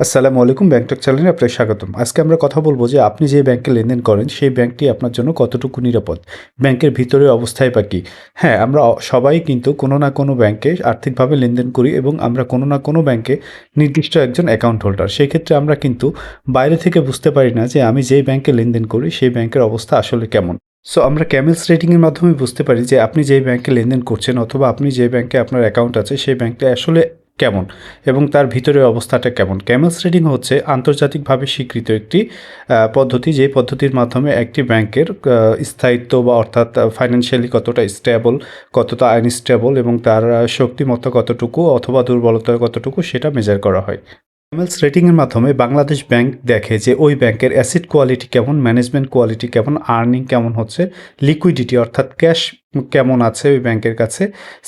আসসালামু আলাইকুম, ব্যাংকটক চ্যানেলে আপনাকে স্বাগতম। আজকে আমরা কথা বলব যে আপনি যে ব্যাংকে লেনদেন করেন, সেই ব্যাংকটি আপনার জন্য কতটুকু নিরাপদ? ব্যাংকের ভিতরে অবস্থায় বা কী? হ্যাঁ আমরা সবাই কিন্তু কোনো না কোনো ব্যাংকে আর্থিকভাবে লেনদেন করি এবং আমরা কোনো না কোনো ব্যাংকে নির্দিষ্ট একজন অ্যাকাউন্ট হোল্ডার সেই ক্ষেত্রে আমরা কিন্তু বাইরে থেকে বুঝতে পারি না যে আমি যেই ব্যাংকে লেনদেন করি, সেই ব্যাংকের অবস্থা আসলে কেমন। সো আমরা ক্যামেলস রেটিংয়ের মাধ্যমে বুঝতে পারি যে আপনি যেই ব্যাংকে লেনদেন করছেন অথবা আপনি যে ব্যাংকে আপনার অ্যাকাউন্ট আছে, সেই ব্যাংকটা আসলে কেমন? এবং তার ভিতরের অবস্থাটা কেমন? ক্যামেলস রেডিং হচ্ছে আন্তর্জাতিকভাবে স্বীকৃত একটি পদ্ধতি যে পদ্ধতির মাধ্যমে একটি ব্যাংকের স্থায়িত্ব বা অর্থাৎ ফাইন্যান্সিয়ালি কতটা স্টেবল কতটা আনস্টেবল এবং তার শক্তিমত্তা কতটুকু অথবা দুর্বলতা কতটুকু সেটা মেজার করা হয়। ক্যামেলস রেটিংয়ের মাধ্যমে বাংলাদেশ ব্যাংক দেখে যে ওই ব্যাংকের অ্যাসিড কোয়ালিটি কেমন, ম্যানেজমেন্ট কোয়ালিটি কেমন, আর্নিং কেমন হচ্ছে, লিকুইডিটি অর্থাৎ ক্যাশ কেমন আছে ওই ব্যাংকের কাছে,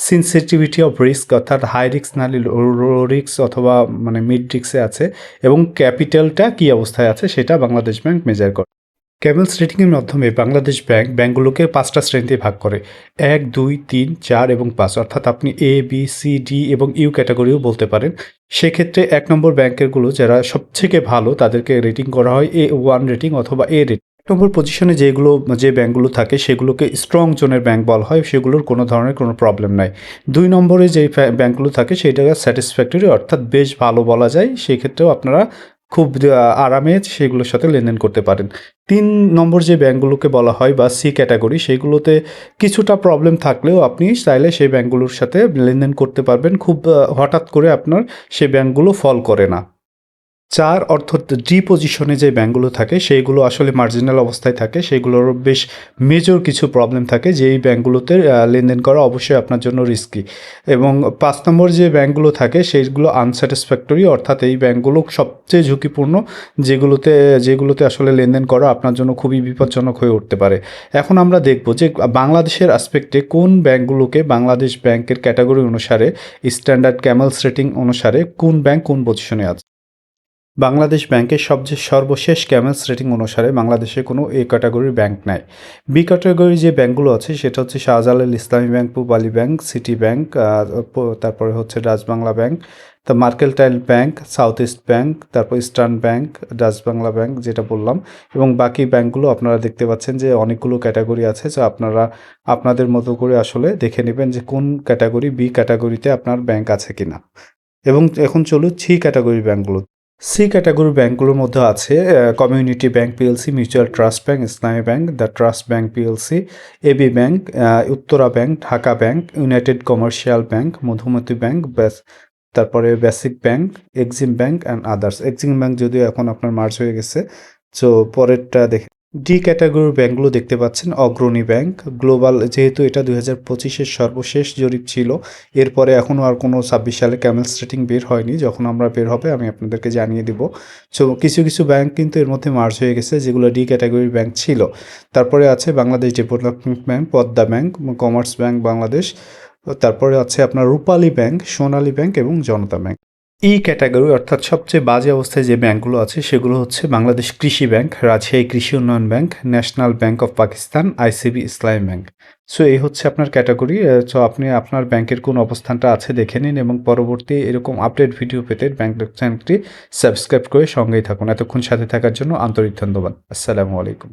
সিনসিটিভিটি অফ রিস্ক অর্থাৎ হাই রিক্স নাহলে লো রিস্ক অথবা মানে মিড রিক্সে আছে এবং ক্যাপিটালটা কী অবস্থায় আছে সেটা বাংলাদেশ ব্যাংক মেজার করে। ক্যামেলস রেটিংয়ের মাধ্যমে বাংলাদেশ ব্যাংক ব্যাংকগুলোকে পাঁচটা শ্রেণীতে ভাগ করে। এক, দুই, তিন, চার এবং পাঁচ। অর্থাৎ আপনি এ বি সি ডি এবং ইউ ক্যাটাগরিও বলতে পারেন। সেক্ষেত্রে এক নম্বর ব্যাংকেরগুলো যারা সবথেকে ভালো তাদেরকে রেটিং করা হয় এ ওয়ান রেটিং অথবা এ রেটিং নম্বর পজিশনে যেগুলো, যে ব্যাঙ্কগুলো থাকে সেগুলোকে স্ট্রং জোনের ব্যাঙ্ক বলা হয়, সেগুলোর কোনো ধরনের কোনো প্রবলেম নাই। দুই নম্বরে যে ব্যাংকগুলো থাকে সেটা স্যাটিসফ্যাক্টরি অর্থাৎ বেশ ভালো বলা যায়। সেক্ষেত্রেও আপনারা খুব আরামে সেগুলোর সাথে লেনদেন করতে পারেন। তিন নম্বর যে ব্যাঙ্কগুলোকে বলা হয় বা সি ক্যাটাগরি, সেগুলোতে কিছুটা প্রবলেম থাকলেও আপনি চাইলে সেই ব্যাঙ্কগুলোর সাথে লেনদেন করতে পারবেন। খুব হঠাৎ করে আপনার সেই ব্যাঙ্কগুলো ফল করে না। চার অর্থাৎ ডি পজিশনে যে ব্যাঙ্কগুলো থাকে সেইগুলো আসলে মার্জিনাল অবস্থায় থাকে সেগুলোর বেশ মেজর কিছু প্রবলেম থাকে যেই ব্যাংকগুলোতে আহ, লেনদেন করা অবশ্যই আপনার জন্য রিস্কি এবং পাঁচ নম্বর যে ব্যাঙ্কগুলো থাকে সেইগুলো আনস্যাটিসফ্যাক্টরি অর্থাৎ এই ব্যাঙ্কগুলো সবচেয়ে ঝুঁকিপূর্ণ যেগুলোতে যেগুলোতে আসলে লেনদেন করা আপনার জন্য খুবই বিপজ্জনক হয়ে উঠতে পারে। এখন আমরা দেখব যে বাংলাদেশের আসপেক্টে কোন ব্যাঙ্কগুলোকে বাংলাদেশ ব্যাংকের ক্যাটাগরি অনুসারে স্ট্যান্ডার্ড ক্যামেলস রেটিং অনুসারে কোন ব্যাংক কোন পজিশনে আছে। বাংলাদেশ ব্যাংকের সবচেয়ে সর্বশেষ ক্যামেলস রেটিং অনুসারে বাংলাদেশে কোনো এ ক্যাটাগরির ব্যাংক নাই। বি ক্যাটাগরি যে ব্যাংকগুলো আছে, সেটা হচ্ছে শাহজালাল ইসলামী ব্যাংক পূব আলী ব্যাংক, সিটি ব্যাংক তারপরে হচ্ছে রাজবাংলা ব্যাংক, তা mercantile bank, south east bank, তারপর ইস্টার্ন ব্যাংক রাজবাংলা ব্যাংক যেটা বললাম, এবং বাকি ব্যাংকগুলো আপনারা দেখতে পাচ্ছেন যে অনেকগুলো ক্যাটাগরি আছে যা আপনারা, আপনাদের মতো করে আসলে দেখে নেবেন যে কোন ক্যাটাগরি বি ক্যাটাগরিতে আপনার ব্যাংক আছে কিনা। এবং এখন চলুন সি ক্যাটাগরি ব্যাংকগুলো সি ক্যাটাগরি ব্যাংকগুলোর মধ্যে আছে community bank PLC mutual trust bank Islami bank the trust bank PLC AB bank Uttara bank Dhaka bank united commercial bank Madhumati bank ব্যাস তারপরে basic bank Exim bank and others Exim bank যদিও এখন আপনার March হয়ে গেছে তো পরেরটা দেখে ডি ক্যাটাগরির ব্যাংকগুলো দেখতে পাচ্ছেন, অগ্রণী ব্যাংক। গ্লোবাল যেহেতু এটা দুই হাজার পঁচিশের সর্বশেষ জরিপ ছিল, এরপরে এখনও আর কোনো ছাব্বিশ সালে ক্যামেলস রেটিং বের হয়নি, যখন আমরা বের হবে আমি আপনাদেরকে জানিয়ে দিব। সো, কিছু কিছু ব্যাংক কিন্তু এর মধ্যে মার্জ হয়ে গেছে, যেগুলো ডি ক্যাটাগরির ব্যাংক ছিল। তারপরে আছে Bangladesh development bank, Padma bank, commerce bank Bangladesh. তারপরে আছে আপনার রূপালী ব্যাংক, সোনালী ব্যাংক এবং জনতা ব্যাংক। ই ক্যাটাগরি, অর্থাৎ সবচেয়ে বাজে অবস্থায় যে ব্যাংকগুলো আছে, সেগুলো হচ্ছে বাংলাদেশ কৃষি bank, Rajshahi Krishi Unnayan bank, national bank of Pakistan ICB Islami bank. So এই হচ্ছে আপনার ক্যাটাগরি। সো আপনি আপনার ব্যাংকের কোন অবস্থানটা আছে দেখে নিন এবং পরবর্তী এরকম আপডেট ভিডিও পেতে ব্যাংক চ্যানেলটি সাবস্ক্রাইব করে সঙ্গেই থাকুন। এতক্ষণ সাথে থাকার জন্য আন্তরিক ধন্যবাদ। আসসালামু আলাইকুম।